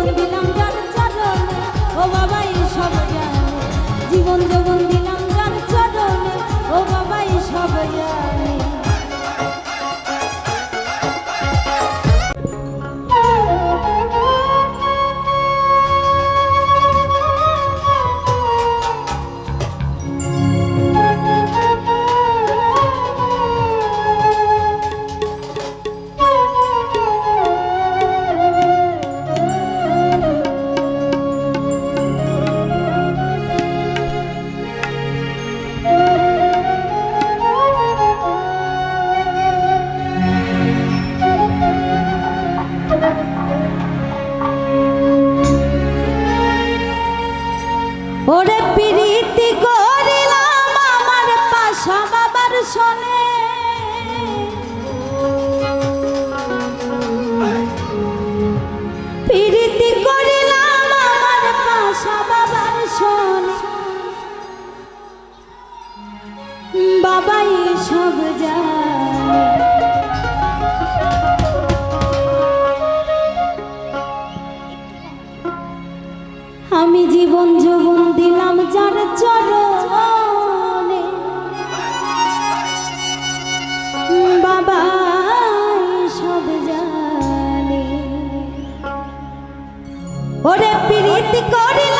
যৌবন দিলাম যার চরণে ও বাবাই সব জানে। জীবন যৌবন দিলাম সব আমি জীবন যৌবন দিলাম যার চরণে। বাবা সব জানে। ওরে প্রীতি করিলাম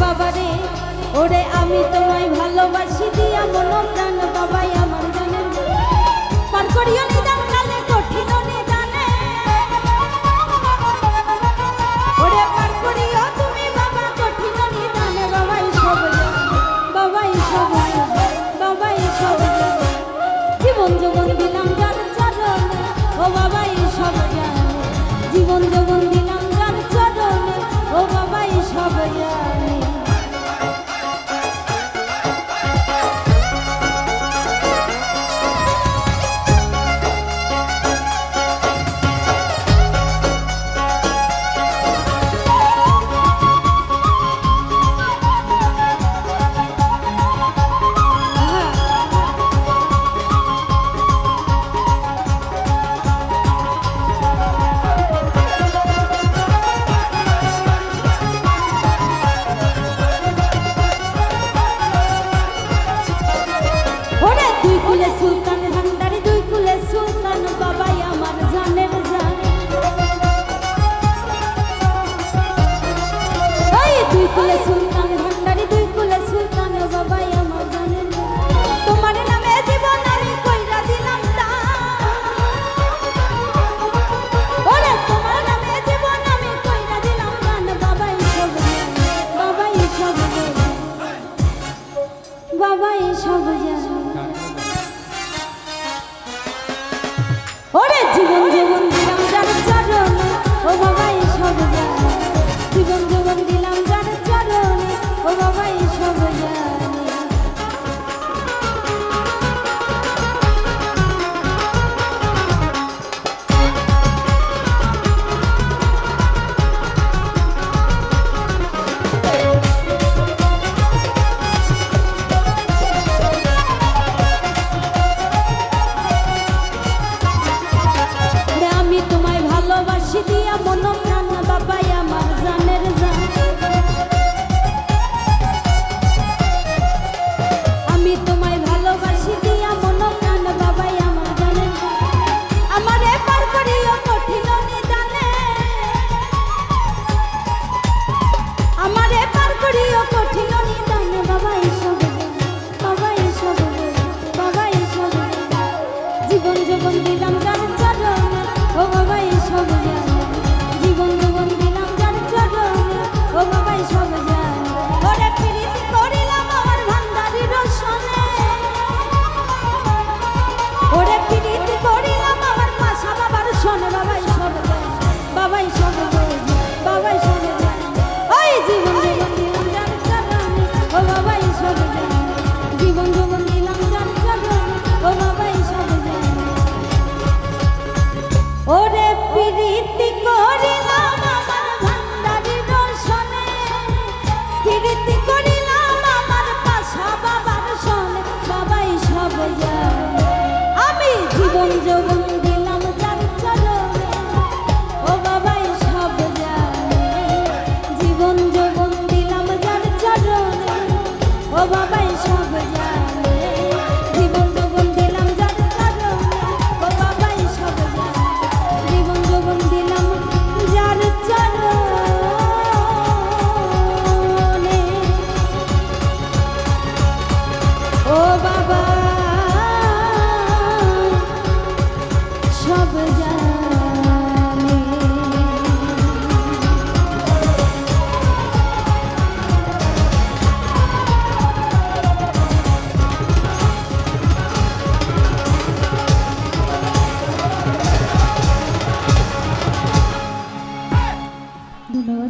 বাবা ওরে আমি তোমায় ভালোবাসি দিয়া মন প্রাণ বাবাই আমার জানেন